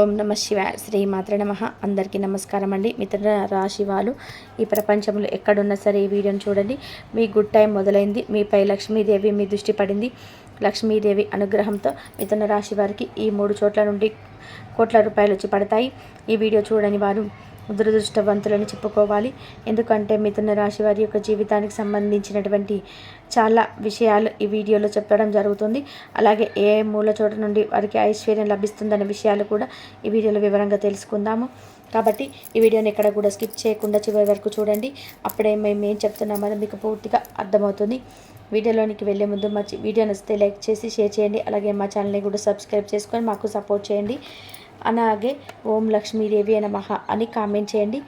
ఓం నమ శివ శ్రీ మాత్ర నమ. అందరికీ నమస్కారం అండి మిత్ర రాశి వాళ్ళు ఈ ప్రపంచంలో ఎక్కడున్నా సరే ఈ వీడియోని చూడండి. మీ గుడ్ టైం మొదలైంది. మీపై లక్ష్మీదేవి మీ దృష్టి పడింది. లక్ష్మీదేవి అనుగ్రహంతో మిథున రాశి వారికి ఈ మూడు చోట్ల నుండి కోట్ల రూపాయలు వచ్చి పడతాయి. ఈ వీడియో చూడని వారు దురదృష్టవంతులని చెప్పుకోవాలి. ఎందుకంటే మిథున రాశి వారి యొక్క జీవితానికి సంబంధించినటువంటి చాలా విషయాలు ఈ వీడియోలో చెప్పడం జరుగుతుంది. అలాగే ఏ మూల చోట నుండి వారికి ఐశ్వర్యం లభిస్తుందనే విషయాలు కూడా ఈ వీడియోలో వివరంగా తెలుసుకుందాము. కాబట్టి ఈ వీడియోని ఎక్కడ కూడా స్కిప్ చేయకుండా చివరి వరకు చూడండి. అప్పుడే మేము ఏం చెప్తున్నామో మీకు పూర్తిగా అర్థమవుతుంది. వీడియోలోనికి వెళ్ళే ముందు మా వీడియో నచ్చితే లైక్ చేసి షేర్ చేయండి. అలాగే మా ఛానల్ని కూడా సబ్స్క్రైబ్ చేసుకొని మాకు సపోర్ట్ చేయండి. అలాగే ఓం లక్ష్మీదేవి నమః మహా అని కామెంట్ చేయండి.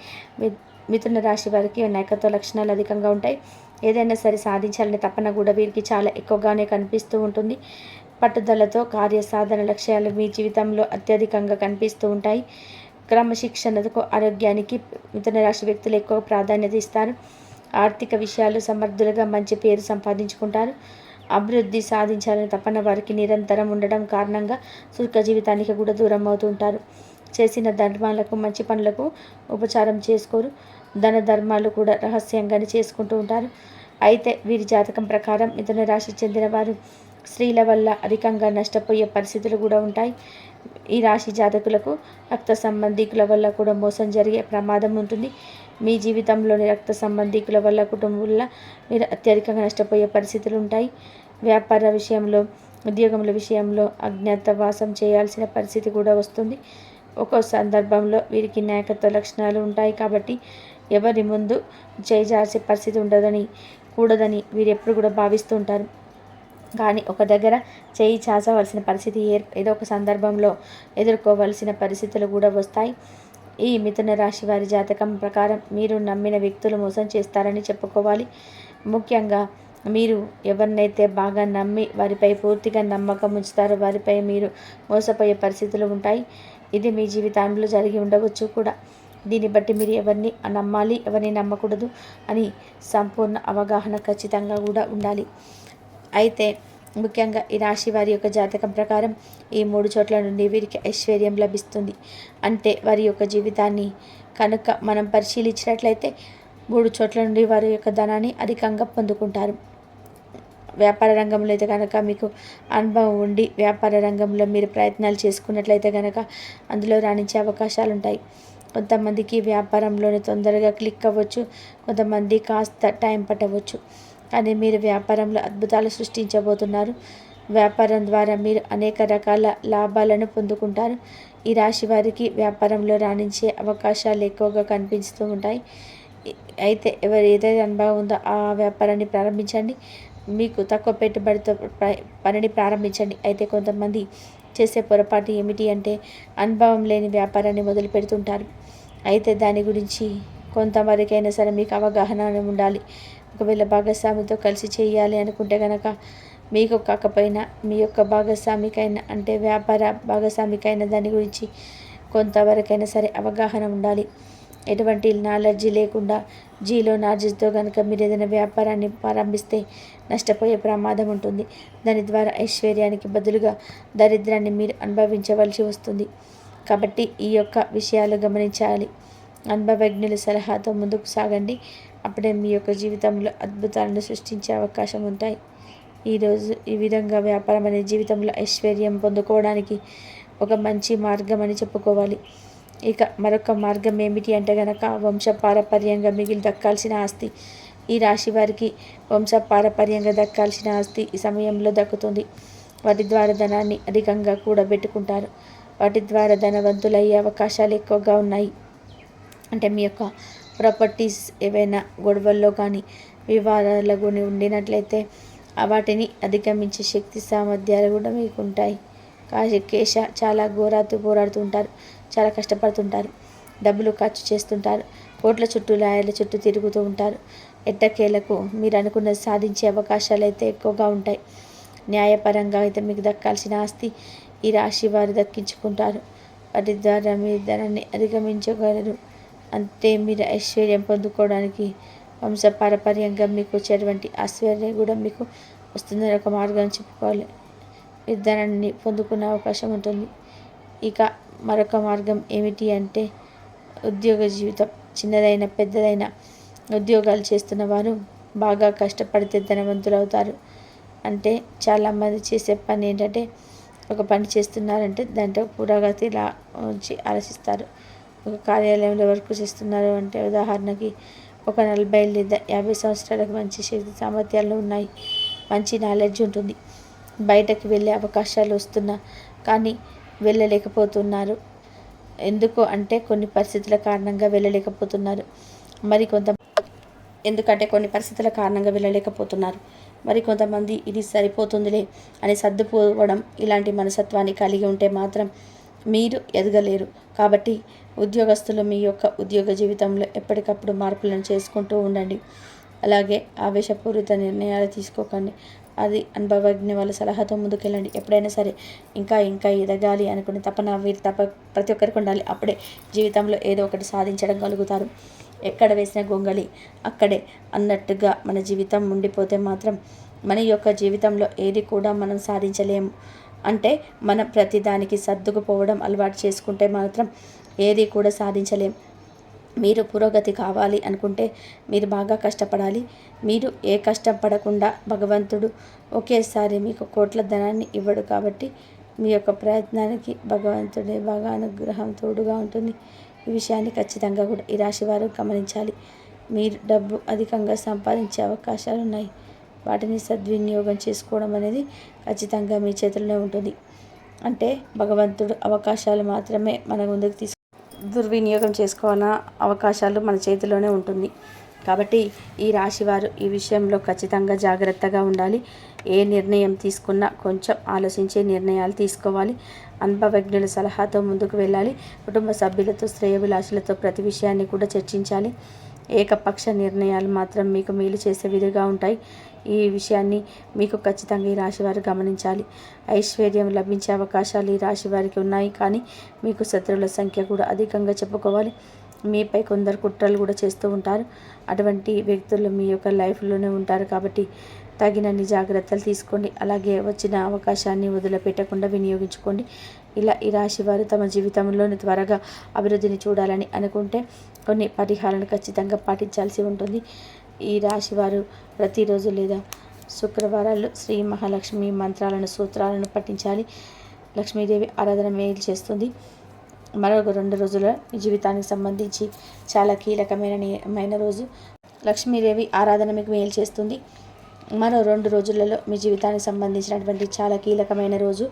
మిథున రాశి వారికి నాయకత్వ లక్షణాలు అధికంగా ఉంటాయి. ఏదైనా సరే సాధించాలనే తపన కూడా వీరికి చాలా ఎక్కువగానే కనిపిస్తూ ఉంటుంది. పట్టుదలతో కార్య సాధన లక్ష్యాలు మీ జీవితంలో అత్యధికంగా కనిపిస్తూ ఉంటాయి. క్రమశిక్షణకు ఆరోగ్యానికి మిథున రాశి వ్యక్తులు ఎక్కువ ప్రాధాన్యత ఇస్తారు. ఆర్థిక విషయాలు సమర్థులుగా మంచి పేరు సంపాదించుకుంటారు. అభివృద్ధి సాధించాలని తపన వారికి నిరంతరం ఉండడం కారణంగా సుఖ జీవితానికి కూడా దూరం అవుతుంటారు. చేసిన ధర్మాలకు మంచి పనులకు ఉపచారం చేసుకోరు. ధన ధర్మాలు కూడా రహస్యంగానే చేసుకుంటూ ఉంటారు. అయితే వీరి జాతకం ప్రకారం మిథున రాశి చెందిన వారు స్త్రీల వల్ల అధికంగా నష్టపోయే పరిస్థితులు కూడా ఉంటాయి. ఈ రాశి జాతకులకు రక్త సంబంధికుల వల్ల కూడా మోసం జరిగే ప్రమాదం ఉంటుంది. మీ జీవితంలోని రక్త సంబంధికుల వల్ల కుటుంబంలో మీరు అత్యధికంగా నష్టపోయే పరిస్థితులు ఉంటాయి. వ్యాపార విషయంలో ఉద్యోగముల విషయంలో అజ్ఞాతవాసం చేయాల్సిన పరిస్థితి కూడా వస్తుంది. ఒక్కో సందర్భంలో వీరికి నాయకత్వ లక్షణాలు ఉంటాయి కాబట్టి ఎవరి ముందు చేజార్చే పరిస్థితి ఉండదని కూడదని వీరు ఎప్పుడు కూడా భావిస్తూ ఉంటారు. కానీ ఒక దగ్గర చేయి చాచవలసిన పరిస్థితి ఏదో ఒక సందర్భంలో ఎదుర్కోవలసిన పరిస్థితులు కూడా వస్తాయి. ఈ మిథున రాశి వారి జాతకం ప్రకారం మీరు నమ్మిన వ్యక్తులు మోసం చేస్తారని చెప్పుకోవాలి. ముఖ్యంగా మీరు ఎవరినైతే బాగా నమ్మి వారిపై పూర్తిగా నమ్మకం ఉంచుతారో వారిపై మీరు మోసపోయే పరిస్థితులు ఉంటాయి. ఇది మీ జీవితంలో జరిగి ఉండవచ్చు కూడా. దీన్ని బట్టి మీరు ఎవరిని నమ్మాలి ఎవరిని నమ్మకూడదు అని సంపూర్ణ అవగాహన ఖచ్చితంగా కూడా ఉండాలి. అయితే ముఖ్యంగా ఈ రాశి వారి యొక్క జాతకం ప్రకారం ఈ మూడు చోట్ల నుండి వీరికి ఐశ్వర్యం లభిస్తుంది. అంటే వారి యొక్క జీవితాన్ని కనుక మనం పరిశీలించినట్లయితే మూడు చోట్ల నుండి వారి యొక్క ధనాన్ని అధికంగా పొందుకుంటారు. వ్యాపార రంగంలో అయితే కనుక మీకు అనుభవం ఉండి వ్యాపార రంగంలో మీరు ప్రయత్నాలు చేసుకున్నట్లయితే కనుక అందులో రాణించే అవకాశాలు ఉంటాయి. కొంతమందికి వ్యాపారంలోనే తొందరగా క్లిక్ అవ్వచ్చు. కొంతమంది కాస్త టైం పట్టవచ్చు. కానీ మీరు వ్యాపారంలో అద్భుతాలు సృష్టించబోతున్నారు. వ్యాపారం ద్వారా మీరు అనేక రకాల లాభాలను పొందుకుంటారు. ఈ రాశి వారికి వ్యాపారంలో రాణించే అవకాశాలు ఎక్కువగా కనిపిస్తూ ఉంటాయి. అయితే ఎవరు ఏదైతే అనుభవం ఉందో ఆ వ్యాపారాన్ని ప్రారంభించండి. మీకు తక్కువ పెట్టుబడితో పనిని ప్రారంభించండి. అయితే కొంతమంది చేసే పొరపాటు ఏమిటి అంటే అనుభవం లేని వ్యాపారాన్ని మొదలు పెడుతుంటారు అయితే దాని గురించి కొంతవరకైనా సరే మీకు అవగాహన ఉండాలి. ఒకవేళ భాగస్వామితో కలిసి చేయాలి అనుకుంటే కనుక మీకు కాకపోయినా మీ యొక్క భాగస్వామికైనా అంటే వ్యాపార భాగస్వామికైనా దాని గురించి కొంతవరకైనా సరే అవగాహన ఉండాలి. ఎటువంటి నాలెడ్జీ లేకుండా జీలో నాలెడ్జ్తో కనుక మీరు ఏదైనా వ్యాపారాన్ని ప్రారంభిస్తే నష్టపోయే ప్రమాదం ఉంటుంది. దాని ద్వారా ఐశ్వర్యానికి బదులుగా దరిద్రాన్ని మీరు అనుభవించవలసి వస్తుంది. కాబట్టి ఈ యొక్క విషయాలు గమనించాలి. అనుభవజ్ఞుల సలహాతో ముందుకు సాగండి. అప్పుడే మీ యొక్క జీవితంలో అద్భుతాలను సృష్టించే అవకాశం ఉంటాయి. ఈరోజు ఈ విధంగా వ్యాపారం అనే జీవితంలో ఐశ్వర్యం పొందుకోవడానికి ఒక మంచి మార్గం అని చెప్పుకోవాలి. ఇక మరొక మార్గం ఏమిటి అంటే గనక వంశ పారపర్యంగా మిగిలి దక్కాల్సిన ఆస్తి. ఈ రాశి వారికి వంశ పారపర్యంగా దక్కాల్సిన ఆస్తి ఈ సమయంలో దక్కుతుంది. వాటి ద్వారా ధనాన్ని అధికంగా కూడబెట్టుకుంటారు. వాటి ద్వారా ధనవంతులయ్యే అవకాశాలు ఎక్కువగా ఉన్నాయి. అంటే మీ యొక్క ప్రాపర్టీస్ ఏవైనా గొడవల్లో కానీ వివాదాలు కానీ ఉండినట్లయితే వాటిని అధిగమించే శక్తి సామర్థ్యాలు కూడా మీకు ఉంటాయి కాశీ కేశ చాలా ఘోరాతు పోరాడుతుంటారు చాలా కష్టపడుతుంటారు డబ్బులు ఖర్చు చేస్తుంటారు కోట్ల చుట్టూ లాయర్ల చుట్టూ తిరుగుతూ ఉంటారు. ఎట్టకేలకు మీరు అనుకున్న సాధించే అవకాశాలు అయితే ఎక్కువగా ఉంటాయి. న్యాయపరంగా అయితే మీకు దక్కాల్సిన ఆస్తి ఈ రాశి వారు దక్కించుకుంటారు. వాటి ద్వారా మీ ధనాన్ని అధిగమించగలరు. అంతే మీరు ఐశ్వర్యం పొందుకోవడానికి వంశపారపర్యంగా మీకు వచ్చేటువంటి ఐశ్వర్యం కూడా మీకు వస్తుందని ఒక మార్గం చెప్పుకోవాలి. విధానాన్ని పొందుకునే అవకాశం ఉంటుంది. ఇక మరొక మార్గం ఏమిటి అంటే ఉద్యోగ జీవితం. చిన్నదైన పెద్దదైన ఉద్యోగాలు చేస్తున్న వారు బాగా కష్టపడితే ధనవంతులు అవుతారు అంటే చాలామంది చేసే పని ఏంటంటే ఒక పని చేస్తున్నారంటే దాంట్లో పురోగతి లా ఉంచి ఆలోచిస్తారు. ఒక కార్యాలయంలో వర్క్ చేస్తున్నారు అంటే ఉదాహరణకి ఒక నలభై లేదా యాభై సంవత్సరాలకు మంచి శక్తి సామర్థ్యాలు ఉన్నాయి. మంచి నాలెడ్జ్ ఉంటుంది. బయటకు వెళ్ళే అవకాశాలు వస్తున్నా కానీ వెళ్ళలేకపోతున్నారు. ఎందుకు అంటే కొన్ని పరిస్థితుల కారణంగా వెళ్ళలేకపోతున్నారు. మరి కొంత ఎందుకంటే కొన్ని పరిస్థితుల కారణంగా వెళ్ళలేకపోతున్నారు. మరి కొంతమంది ఇది సరిపోతుందిలే అని సర్దుపోవడం ఇలాంటి మనసత్వాన్ని కలిగి ఉంటే మాత్రం మీరు ఎదగలేరు. కాబట్టి ఉద్యోగస్తులు మీ యొక్క ఉద్యోగ జీవితంలో ఎప్పటికప్పుడు మార్పులను చేసుకుంటూ ఉండండి. అలాగే ఆవేశపూరిత నిర్ణయాలు తీసుకోకండి. అది అనుభవజ్ఞ వాళ్ళ సలహాతో ముందుకెళ్ళండి. ఎప్పుడైనా సరే ఇంకా ఇంకా ఎదగాలి అనుకునే తపన వీరు తప్ప ప్రతి ఒక్కరికి ఉండాలి. అప్పుడే జీవితంలో ఏదో ఒకటి సాధించడం కలుగుతారు. ఎక్కడ వేసిన గొంగళి అక్కడే అన్నట్టుగా మన జీవితం ఉండిపోతే మాత్రం మన యొక్క జీవితంలో ఏది కూడా మనం సాధించలేము. అంటే మనం ప్రతిదానికి సర్దుకుపోవడం అలవాటు చేసుకుంటే మాత్రం ఏది కూడా సాధించలేం. మీరు పురోగతి కావాలి అనుకుంటే మీరు బాగా కష్టపడాలి. మీరు ఏ కష్టపడకుండా భగవంతుడు ఒకేసారి మీకు కోట్ల ధనాన్ని ఇవ్వడు కాబట్టి మీ యొక్క ప్రయత్నానికి భగవంతుడే బాగా అనుగ్రహం తోడుగా ఉంటుంది. ఈ విషయాన్ని ఖచ్చితంగా కూడా ఈ రాశి వారు గమనించాలి. మీరు డబ్బు అధికంగా సంపాదించే అవకాశాలు ఉన్నాయి. వాటిని సద్వినియోగం చేసుకోవడం అనేది ఖచ్చితంగా మీ చేతుల్లో ఉంటుంది. అంటే భగవంతుడు అవకాశాలు మాత్రమే మన ముందుకు తీసుకు దుర్వినియోగం చేసుకోవాలన్న అవకాశాలు మన చేతిలోనే ఉంటుంది. కాబట్టి ఈ రాశివారు ఈ విషయంలో ఖచ్చితంగా జాగ్రత్తగా ఉండాలి. ఏ నిర్ణయం తీసుకున్నా కొంచెం ఆలోచించే నిర్ణయాలు తీసుకోవాలి. అనుభవజ్ఞుల సలహాతో ముందుకు వెళ్ళాలి. కుటుంబ సభ్యులతో శ్రేయభిలాషులతో ప్రతి విషయాన్ని కూడా చర్చించాలి. ఏకపక్ష నిర్ణయాలు మాత్రం మీకు మేలు చేసే విధంగా ఉంటాయి. ఈ విషయాన్ని మీకు ఖచ్చితంగా ఈ రాశి వారు గమనించాలి. ఐశ్వర్యం లభించే అవకాశాలు ఈ రాశి వారికి ఉన్నాయి. కానీ మీకు శత్రువుల సంఖ్య కూడా అధికంగా చెప్పుకోవాలి. మీపై కొందరు కుట్రలు కూడా చేస్తూ ఉంటారు. అటువంటి వ్యక్తులు మీ యొక్క లైఫ్లోనే ఉంటారు కాబట్టి తగినన్ని జాగ్రత్తలు తీసుకోండి. అలాగే వచ్చిన అవకాశాన్ని వదిలిపెట్టకుండా వినియోగించుకోండి. ఇలా ఈ రాశి వారు తమ జీవితంలోని త్వరగా అభివృద్ధిని చూడాలని అనుకుంటే కొన్ని పరిహారాలను ఖచ్చితంగా పాటించాల్సి ఉంటుంది. ఈ రాశి వారు ప్రతిరోజు లేదా శుక్రవారాలు శ్రీ మహాలక్ష్మి మంత్రాలను సూత్రాలను పఠించాలి. లక్ష్మీదేవి ఆరాధన మేలు చేస్తుంది. మరొక రెండు రోజుల మీ జీవితానికి సంబంధించి చాలా కీలకమైన రోజు లక్ష్మీదేవి ఆరాధన మీకు మేలు చేస్తుంది. మరో రెండు రోజులలో మీ జీవితానికి సంబంధించినటువంటి చాలా కీలకమైన రోజు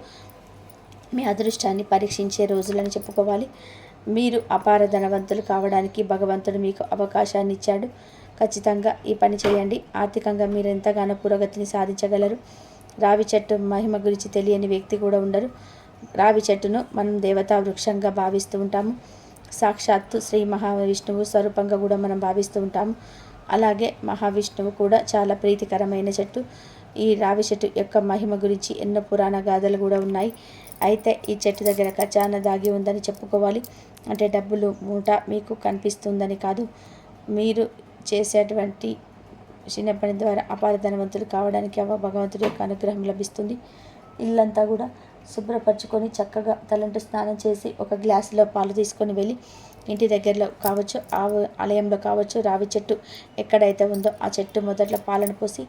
మీ అదృష్టాన్ని పరీక్షించే రోజులని చెప్పుకోవాలి. మీరు అపార ధనవంతులు కావడానికి భగవంతుడు మీకు అవకాశాన్ని ఇచ్చాడు. ఖచ్చితంగా ఈ పని చేయండి. ఆర్థికంగా మీరు ఎంతగానో పురోగతిని సాధించగలరు. రావి చెట్టు మహిమ గురించి తెలియని వ్యక్తి కూడా ఉండరు. రావి చెట్టును మనం దేవతా వృక్షంగా భావిస్తూ ఉంటాము. సాక్షాత్తు శ్రీ మహావిష్ణువు స్వరూపంగా కూడా మనం భావిస్తూ ఉంటాము. అలాగే మహావిష్ణువు కూడా చాలా ప్రీతికరమైన చెట్టు. ఈ రావి చెట్టు యొక్క మహిమ గురించి ఎన్నో పురాణ గాథలు కూడా ఉన్నాయి. అయితే ఈ చెట్టు దగ్గర ఖజానా దాగి ఉందని చెప్పుకోవాలి. అంటే డబ్బులు మూట మీకు కనిపిస్తుందని కాదు. మీరు చేసేటువంటి చిన్న పని ద్వారా అపార ధనవంతులు కావడానికి అవ భగవంతుడి యొక్క అనుగ్రహం లభిస్తుంది. ఇల్లంతా కూడా శుభ్రపరచుకొని చక్కగా తలంటు స్నానం చేసి ఒక గ్లాసులో పాలు తీసుకొని వెళ్ళి ఇంటి దగ్గరలో కావచ్చు ఆవు ఆలయంలో కావచ్చు రావి చెట్టు ఎక్కడైతే ఉందో ఆ చెట్టు మొదట్లో పాలను పోసి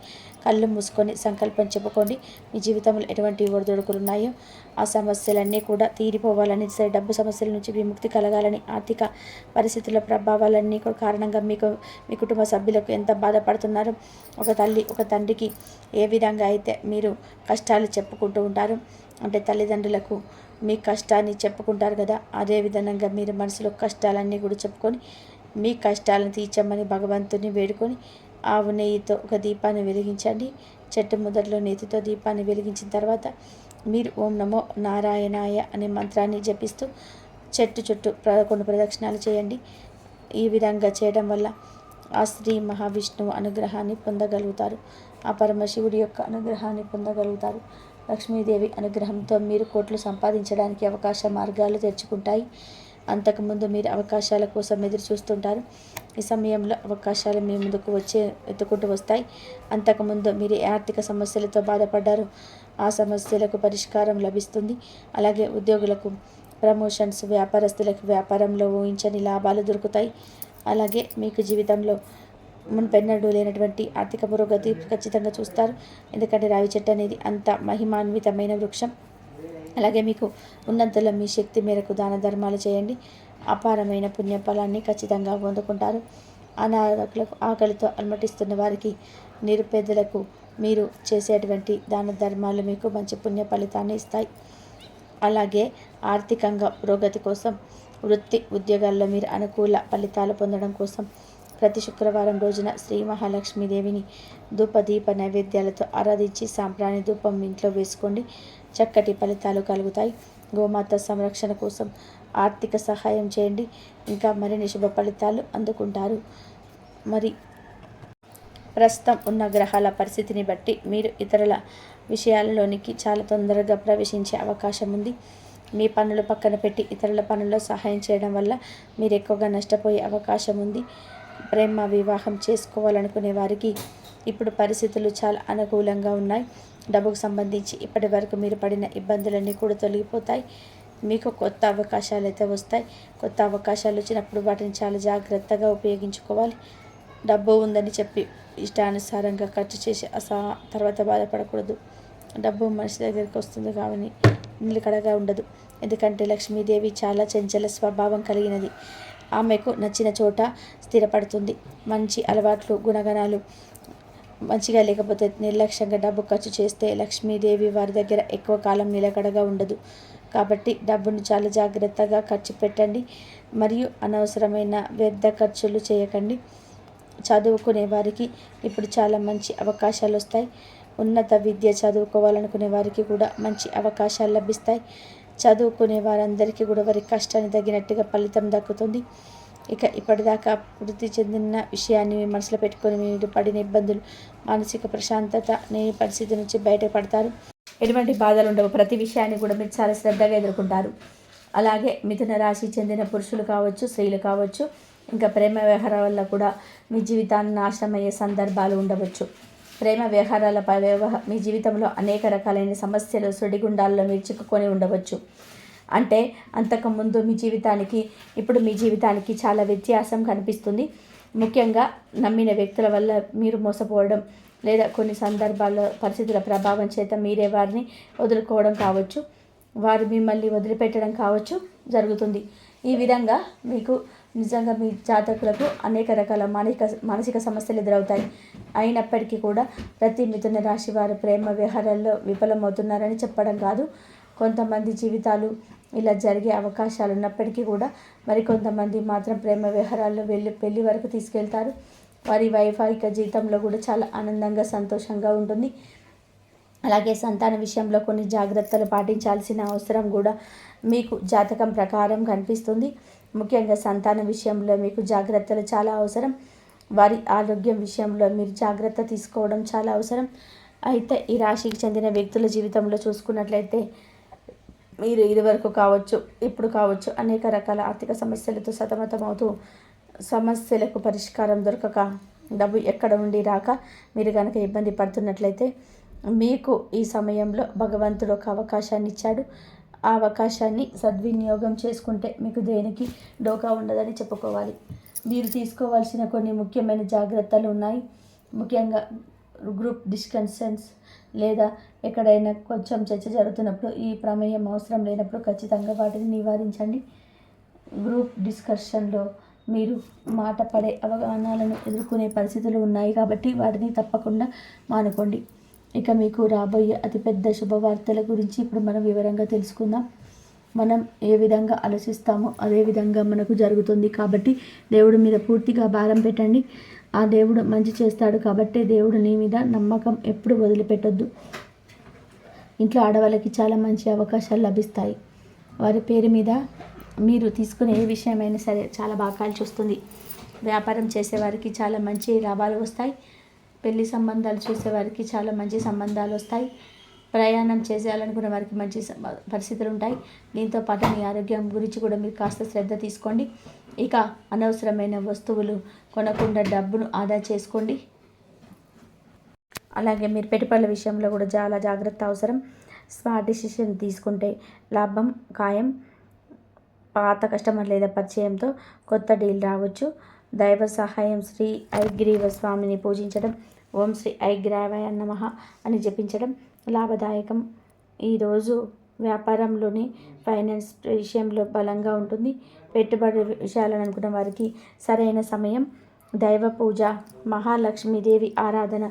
కళ్ళు మూసుకొని సంకల్పం చెప్పుకోండి. మీ జీవితంలో ఎటువంటి ఒడిదొడుకులు ఉన్నాయో ఆ సమస్యలన్నీ కూడా తీరిపోవాలని సరే డబ్బు సమస్యల నుంచి విముక్తి కలగాలని ఆర్థిక పరిస్థితుల ప్రభావాలన్నీ కారణంగా మీకు మీ కుటుంబ సభ్యులకు ఎంత బాధపడుతున్నారో ఒక తల్లి ఒక తండ్రికి ఏ విధంగా అయితే మీరు కష్టాలు చెప్పుకుంటూ ఉంటారు అంటే తల్లిదండ్రులకు మీ కష్టాన్ని చెప్పుకుంటారు కదా? అదే విధంగా మీరు మనసులో కష్టాలన్నీ కూడా చెప్పుకొని మీ కష్టాలను తీర్చమని భగవంతుని వేడుకొని ఆవు నెయ్యితో ఒక దీపాన్ని వెలిగించండి. చెట్టు మొదట్లో నేతితో దీపాన్ని వెలిగించిన తర్వాత మీరు ఓం నమో నారాయణాయ అనే మంత్రాన్ని జపిస్తూ చెట్టు చుట్టూ పదకొండు ప్రదక్షిణాలు చేయండి. ఈ విధంగా చేయడం వల్ల ఆ శ్రీ మహావిష్ణువు అనుగ్రహాన్ని పొందగలుగుతారు. ఆ పరమశివుడి యొక్క అనుగ్రహాన్ని పొందగలుగుతారు. లక్ష్మీదేవి అనుగ్రహంతో మీరు కోట్లు సంపాదించడానికి అవకాశ మార్గాలు తెరుచుకుంటాయి. అంతకుముందు మీరు అవకాశాల కోసం ఎదురు చూస్తుంటారు ఈ సమయంలో అవకాశాలు మీ ముందుకు వచ్చే ఎత్తుకుంటూ వస్తాయి. అంతకుముందు మీరు ఆర్థిక సమస్యలతో బాధపడ్డారు ఆ సమస్యలకు పరిష్కారం లభిస్తుంది. అలాగే ఉద్యోగులకు ప్రమోషన్స్ వ్యాపారస్తులకు వ్యాపారంలో ఊహించని లాభాలు దొరుకుతాయి. అలాగే మీకు జీవితంలో మున్పెన్నడూ లేనటువంటి ఆర్థిక పురోగతి ఖచ్చితంగా చూస్తారు. ఎందుకంటే రావి చెట్టు అనేది అంత మహిమాన్వితమైన వృక్షం. అలాగే మీకు ఉన్నంతలో మీ శక్తి మేరకు దాన ధర్మాలు చేయండి. అపారమైన పుణ్యఫలాన్ని ఖచ్చితంగా పొందుకుంటారు. అనాథకులకు ఆకలితో అలమటిస్తున్న వారికి నిరుపేదలకు మీరు చేసేటువంటి దాన ధర్మాలు మీకు మంచి పుణ్య ఫలితాన్ని ఇస్తాయి. అలాగే ఆర్థికంగా పురోగతి కోసం వృత్తి ఉద్యోగాల్లో మీరు అనుకూల ఫలితాలు పొందడం కోసం ప్రతి శుక్రవారం రోజున శ్రీ మహాలక్ష్మీదేవిని ధూపదీప నైవేద్యాలతో ఆరాధించి సాంప్రాణి ధూపం ఇంట్లో వేసుకోండి. చక్కటి ఫలితాలు కలుగుతాయి. గోమాత సంరక్షణ కోసం ఆర్థిక సహాయం చేయండి. ఇంకా మరిన్ని శుభ ఫలితాలు అందుకుంటారు. మరి ప్రస్తుతం ఉన్న గ్రహాల పరిస్థితిని బట్టి మీరు ఇతరుల విషయాలలోనికి చాలా తొందరగా ప్రవేశించే అవకాశం ఉంది. మీ పనులు పక్కన పెట్టి ఇతరుల పనుల్లో సహాయం చేయడం వల్ల మీరు ఎక్కువగా నష్టపోయే అవకాశం ఉంది. ప్రేమ వివాహం చేసుకోవాలనుకునే వారికి ఇప్పుడు పరిస్థితులు చాలా అనుకూలంగా ఉన్నాయి. డబ్బుకు సంబంధించి ఇప్పటి వరకు మీరు పడిన ఇబ్బందులన్నీ కూడా తొలగిపోతాయి. మీకు కొత్త అవకాశాలు అయితే వస్తాయి. కొత్త అవకాశాలు వచ్చినప్పుడు వాటిని చాలా జాగ్రత్తగా ఉపయోగించుకోవాలి. డబ్బు ఉందని చెప్పి ఇష్టానుసారంగా ఖర్చు చేసి అసా తర్వాత బాధపడకూడదు. డబ్బు మనిషి దగ్గరికి వస్తుంది కావని నిలకడగా ఉండదు. ఎందుకంటే లక్ష్మీదేవి చాలా చంచల స్వభావం కలిగినది. ఆమెకు నచ్చిన చోట స్థిరపడుతుంది. మంచి అలవాట్లు గుణగణాలు మంచిగా లేకపోతే నిర్లక్ష్యంగా డబ్బు ఖర్చు చేస్తే లక్ష్మీదేవి వారి దగ్గర ఎక్కువ కాలం నిలకడగా ఉండదు. కాబట్టి డబ్బును చాలా జాగ్రత్తగా ఖర్చు పెట్టండి. మరియు అనవసరమైన వ్యర్థ ఖర్చులు చేయకండి. చదువుకునే వారికి ఇప్పుడు చాలా మంచి అవకాశాలు వస్తాయి. ఉన్నత విద్య చదువుకోవాలనుకునే వారికి కూడా మంచి అవకాశాలు లభిస్తాయి. చదువుకునే వారందరికీ కూడా వారి కష్టాన్ని తగినట్టుగా ఫలితం దక్కుతుంది. ఇక ఇప్పటిదాకా వృద్ధి చెందిన విషయాన్ని మీ మనసులో పెట్టుకొని మీరు పడిన ఇబ్బందులు మానసిక ప్రశాంతత లేని పరిస్థితి నుంచి బయటపడతారు. ఎటువంటి బాధలు ఉండవు. ప్రతి విషయాన్ని కూడా మీరు చాలా శ్రద్ధగా ఎదుర్కొంటారు. అలాగే మిథున రాశి చెందిన పురుషులు కావచ్చు స్త్రీలు కావచ్చు ఇంకా ప్రేమ వ్యవహారాల వల్ల కూడా మీ జీవితాన్ని నాశనం అయ్యే సందర్భాలు ఉండవచ్చు. ప్రేమ వ్యవహారాల వ్యవహ మీ జీవితంలో అనేక రకాలైన సమస్యలు సుడిగుండాల్లో మీరు చిక్కుకొని ఉండవచ్చు. అంటే అంతకుముందు మీ జీవితానికి ఇప్పుడు మీ జీవితానికి చాలా వ్యత్యాసం కనిపిస్తుంది. ముఖ్యంగా నమ్మిన వ్యక్తుల వల్ల మీరు మోసపోవడం లేదా కొన్ని సందర్భాల్లో పరిస్థితుల ప్రభావం చేత మీరే వారిని వదులుకోవడం కావచ్చు. వారు మిమ్మల్ని వదిలిపెట్టడం కావచ్చు జరుగుతుంది. ఈ విధంగా మీకు నిజంగా మీ జాతకులకు అనేక రకాల మానసిక మానసిక సమస్యలు ఎదురవుతాయి. అయినప్పటికీ కూడా ప్రతి మిథున రాశి వారు ప్రేమ వ్యవహారాల్లో విఫలమవుతున్నారని చెప్పడం కాదు. కొంతమంది జీవితాలు ఇలా జరిగే అవకాశాలు ఉన్నప్పటికీ కూడా మరికొంతమంది మాత్రం ప్రేమ విహారాల్లో వెళ్ళి పెళ్ళి వరకు తీసుకెళ్తారు. వారి వైవాహిక జీవితంలో కూడా చాలా ఆనందంగా సంతోషంగా ఉంటుంది. అలాగే సంతాన విషయంలో కొన్ని జాగ్రత్తలు పాటించాల్సిన అవసరం కూడా మీకు జాతకం ప్రకారం కనిపిస్తుంది. ముఖ్యంగా సంతానం విషయంలో మీకు జాగ్రత్తలు చాలా అవసరం. వారి ఆరోగ్యం విషయంలో మీరు జాగ్రత్త తీసుకోవడం చాలా అవసరం. అయితే ఈ రాశికి చెందిన వ్యక్తుల జీవితంలో చూసుకున్నట్లయితే మీరు ఇదివరకు కావచ్చు ఇప్పుడు కావచ్చు అనేక రకాల ఆర్థిక సమస్యలతో సతమతమవుతూ సమస్యలకు పరిష్కారం దొరకక డబ్బు ఎక్కడ ఉండి రాక మీరు కనుక ఇబ్బంది పడుతున్నట్లయితే మీకు ఈ సమయంలో భగవంతుడు ఒక అవకాశాన్ని ఇచ్చాడు. ఆ అవకాశాన్ని సద్వినియోగం చేసుకుంటే మీకు దేనికి డోకా ఉండదని చెప్పుకోవాలి. మీరు తీసుకోవాల్సిన కొన్ని ముఖ్యమైన జాగ్రత్తలు ఉన్నాయి. ముఖ్యంగా గ్రూప్ డిస్కషన్స్ లేదా ఎక్కడైనా కొంచెం చర్చ జరుగుతున్నప్పుడు ఈ ప్రమేయం అవసరం లేనప్పుడు ఖచ్చితంగా వాటిని నివారించండి. గ్రూప్ డిస్కషన్లో మీరు మాట పడే అవగాహనలను ఎదుర్కొనే పరిస్థితులు ఉన్నాయి కాబట్టి వాటిని తప్పకుండా మానుకోండి. ఇక మీకు రాబోయే అతిపెద్ద శుభవార్తల గురించి ఇప్పుడు మనం వివరంగా తెలుసుకుందాం. మనం ఏ విధంగా ఆలోచిస్తామో అదే విధంగా మనకు జరుగుతుంది కాబట్టి దేవుడి మీద పూర్తిగా భారం పెట్టండి. ఆ దేవుడు మంచి చేస్తాడు కాబట్టి దేవుడు నీ మీద నమ్మకం ఎప్పుడు వదిలిపెట్టొద్దు. ఇంట్లో ఆడవాళ్ళకి చాలా మంచి అవకాశాలు లభిస్తాయి. వారి పేరు మీద మీరు తీసుకునే ఏ విషయమైనా సరే చాలా బాగా కాల్చి వస్తుంది వ్యాపారం చేసేవారికి చాలా మంచి లాభాలు వస్తాయి. పెళ్ళి సంబంధాలు చూసేవారికి చాలా మంచి సంబంధాలు వస్తాయి. ప్రయాణం చేసేయాలనుకున్న వారికి మంచి పరిస్థితులు ఉంటాయి. దీంతో పాటు మీ ఆరోగ్యం గురించి కూడా మీరు కాస్త శ్రద్ధ తీసుకోండి. ఇక అనవసరమైన వస్తువులు కొనకుండా డబ్బును ఆదా చేసుకోండి. అలాగే మీరు పెట్టుబడుల విషయంలో కూడా చాలా జాగ్రత్త అవసరం. స్మార్ట్ డిసిషన్ తీసుకుంటే లాభం ఖాయం పాత కస్టమర్ లేదా పరిచయంతో కొత్త డీల్ రావచ్చు. దైవ సహాయం శ్రీ ఐగ్రీవ స్వామిని పూజించడం. ఓం శ్రీ ఐగ్రావాయ నమ అని జపించడం లాభదాయకం. ఈరోజు వ్యాపారంలోని ఫైనాన్స్ విషయంలో బలంగా ఉంటుంది. పెట్టుబడి విషయాలను అనుకున్న వారికి సరైన సమయం. దైవ పూజ మహాలక్ష్మీదేవి ఆరాధన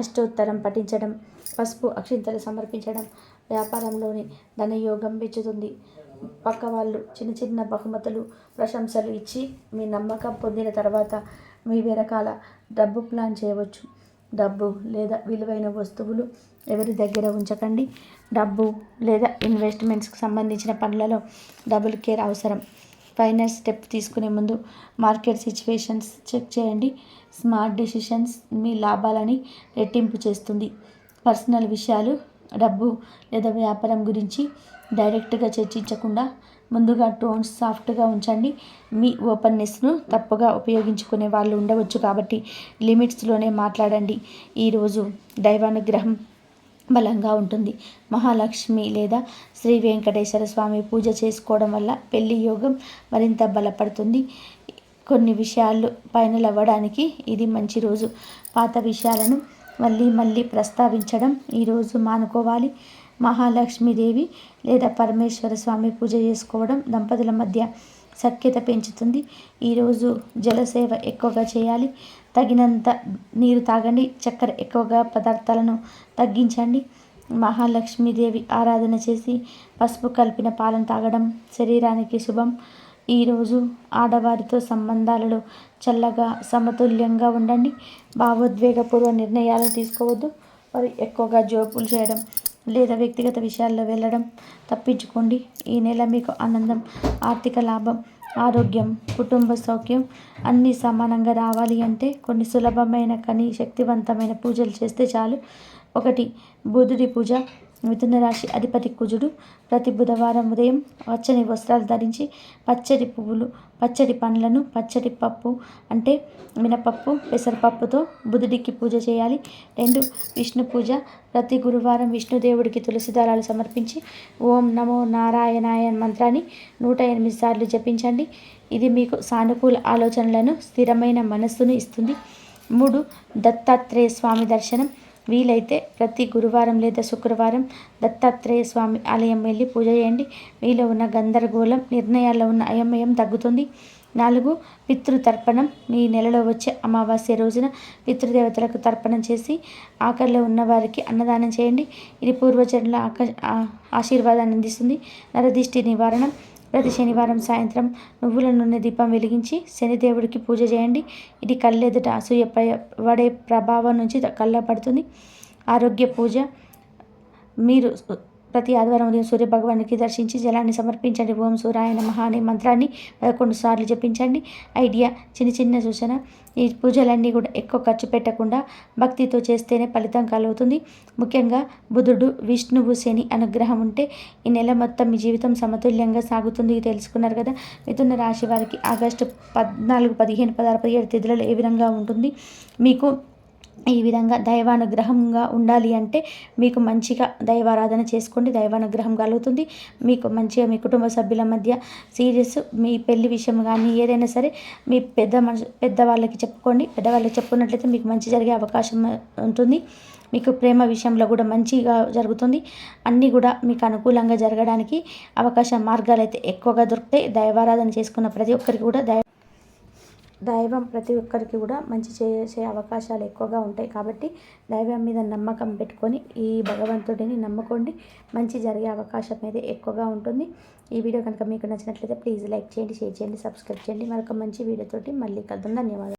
అష్టోత్తరం పఠించడం పసుపు అక్షింతలు సమర్పించడం వ్యాపారంలోని ధనయోగం పెంచుతుంది. పక్క వాళ్ళు చిన్న చిన్న బహుమతులు ప్రశంసలు ఇచ్చి మీ నమ్మకం పొందిన తర్వాత మీ వెనకాల డబ్బు ప్లాన్ చేయవచ్చు. డబ్బు లేదా విలువైన వస్తువులు ఎవరి దగ్గర ఉంచకండి. డబ్బు లేదా ఇన్వెస్ట్మెంట్స్కి సంబంధించిన పనులలో డబుల్ కేర్ అవసరం. ఫైనల్ స్టెప్ తీసుకునే ముందు మార్కెట్ సిచ్యువేషన్స్ చెక్ చేయండి. స్మార్ట్ డెసిషన్స్ మీ లాభాలని రెట్టింపు చేస్తుంది. పర్సనల్ విషయాలు డబ్బు లేదా వ్యాపారం గురించి డైరెక్ట్గా చర్చించకుండా ముందుగా టోన్స్ సాఫ్ట్గా ఉంచండి. మీ ఓపెన్నెస్ను తప్పుగా ఉపయోగించుకునే వాళ్ళు ఉండవచ్చు కాబట్టి లిమిట్స్లోనే మాట్లాడండి. ఈరోజు దైవానుగ్రహం బలంగా ఉంటుంది. మహాలక్ష్మి లేదా శ్రీ వెంకటేశ్వర స్వామి పూజ చేసుకోవడం వల్ల పెళ్ళి యోగం మరింత బలపడుతుంది. కొన్ని విషయాలు ఫైనల్ అవ్వడానికి ఇది మంచి రోజు. పాత విషయాలను మళ్ళీ మళ్ళీ ప్రస్తావించడం ఈరోజు మానుకోవాలి. మహాలక్ష్మీదేవి లేదా పరమేశ్వర స్వామి పూజ చేసుకోవడం దంపతుల మధ్య సఖ్యత పెంచుతుంది. ఈరోజు జలసేవ ఎక్కువగా చేయాలి. తగినంత నీరు తాగండి. చక్కెర ఎక్కువగా పదార్థాలను తగ్గించండి. మహాలక్ష్మీదేవి ఆరాధన చేసి పసుపు కలిపిన పాలను తాగడం శరీరానికి శుభం. ఈరోజు ఆడవారితో సంబంధాలలో చల్లగా సమతుల్యంగా ఉండండి. భావోద్వేగపూర్వ నిర్ణయాలు తీసుకోవద్దు. మరి ఎక్కువగా జోపులు చేయడం లేదా వ్యక్తిగత విషయాల్లో వెళ్ళడం తప్పించుకోండి. ఈ నెల మీకు ఆనందం ఆర్థిక లాభం ఆరోగ్యం కుటుంబ సౌఖ్యం అన్నీ సమానంగా రావాలి అంటే కొన్ని సులభమైన కానీ శక్తివంతమైన పూజలు చేస్తే చాలు. ఒకటి బుధుడి పూజ. మిథున రాశి అధిపతి కుజుడు ప్రతి బుధవారం ఉదయం పచ్చని వస్త్రాలు ధరించి పచ్చడి పువ్వులు పచ్చడి పండ్లను పచ్చడి పప్పు అంటే మినపప్పు పెసరపప్పుతో బుధుడికి పూజ చేయాలి. రెండు విష్ణు పూజ. ప్రతి గురువారం విష్ణుదేవుడికి తులసి దళాలు సమర్పించి ఓం నమో నారాయణాయ మంత్రాన్ని నూట ఎనిమిది సార్లు జపించండి. ఇది మీకు సానుకూల ఆలోచనలను స్థిరమైన మనస్సును ఇస్తుంది. మూడు దత్తాత్రేయ స్వామి దర్శనం. వీలైతే ప్రతి గురువారం లేదా శుక్రవారం దత్తాత్రేయ స్వామి ఆలయం వెళ్ళి పూజ చేయండి. మీలో ఉన్న గందరగోళం నిర్ణయాల్లో ఉన్న అయమయం తగ్గుతుంది. నాలుగు పితృతర్పణం. మీ నెలలో వచ్చే అమావాస్య రోజున పితృదేవతలకు తర్పణం చేసి ఆకలిలో ఉన్నవారికి అన్నదానం చేయండి. ఇది పూర్వజనుల ఆక ఆశీర్వాదాన్ని అందిస్తుంది. నరదిష్టి నివారణం. ప్రతి శనివారం సాయంత్రం నువ్వుల నూనె దీపం వెలిగించి శనిదేవుడికి పూజ చేయండి. ఇది కళ్ళెదుట అసూయ పడే ప్రభావం నుంచి కళ్ళపడుతుంది ఆరోగ్య పూజ మీరు ప్రతి ఆదివారం ఉదయం సూర్య భగవానికి దర్శించి జలాన్ని సమర్పించండి. ఓం సూర్యాయ నమః అనే మంత్రాన్ని పదకొండు సార్లు జపించండి. ఐడియా చిన్న చిన్న సూచన. ఈ పూజలన్నీ కూడా ఎక్కువ ఖర్చు పెట్టకుండా భక్తితో చేస్తేనే ఫలితం కలుగుతుంది. ముఖ్యంగా బుధుడు విష్ణువు శని అనుగ్రహం ఉంటే ఈ నెల మొత్తం మీ జీవితం సమతుల్యంగా సాగుతుంది. తెలుసుకున్నారు కదా? మిథున రాశి వారికి ఆగస్టు పద్నాలుగు పదిహేను పదహారు పదిహేడు తేదీలలో ఏ విధంగా ఉంటుంది? మీకు ఈ విధంగా దైవానుగ్రహంగా ఉండాలి అంటే మీకు మంచిగా దైవారాధన చేసుకోండి దైవానుగ్రహం కలుగుతుంది. మీకు మంచిగా మీ కుటుంబ సభ్యుల మధ్య సీరియస్ మీ పెళ్ళి విషయం కానీ ఏదైనా సరే మీ పెద్ద మనుషు పెద్దవాళ్ళకి చెప్పుకోండి. పెద్దవాళ్ళకి చెప్పుకున్నట్లయితే మీకు మంచి జరిగే అవకాశం ఉంటుంది. మీకు ప్రేమ విషయంలో కూడా మంచిగా జరుగుతుంది. అన్నీ కూడా మీకు అనుకూలంగా జరగడానికి అవకాశం మార్గాలు అయితే ఎక్కువగా దొరుకుతాయి. దైవారాధన చేసుకున్న ప్రతి ఒక్కరికి కూడా దైవ దైవం ప్రతి ఒక్కరికి కూడా మంచి చేసే అవకాశాలు ఎక్కువగా ఉంటాయి కాబట్టి దైవం మీద నమ్మకం పెట్టుకొని ఈ భగవంతుడిని నమ్ముకోండి. మంచి జరిగే అవకాశం అయితే ఎక్కువగా ఉంటుంది. ఈ వీడియో కనుక మీకు నచ్చినట్లయితే ప్లీజ్ లైక్ చేయండి షేర్ చేయండి సబ్స్క్రైబ్ చేయండి. మరొక మంచి వీడియోతోటి మళ్ళీ కలుద్దాం. ధన్యవాదాలు.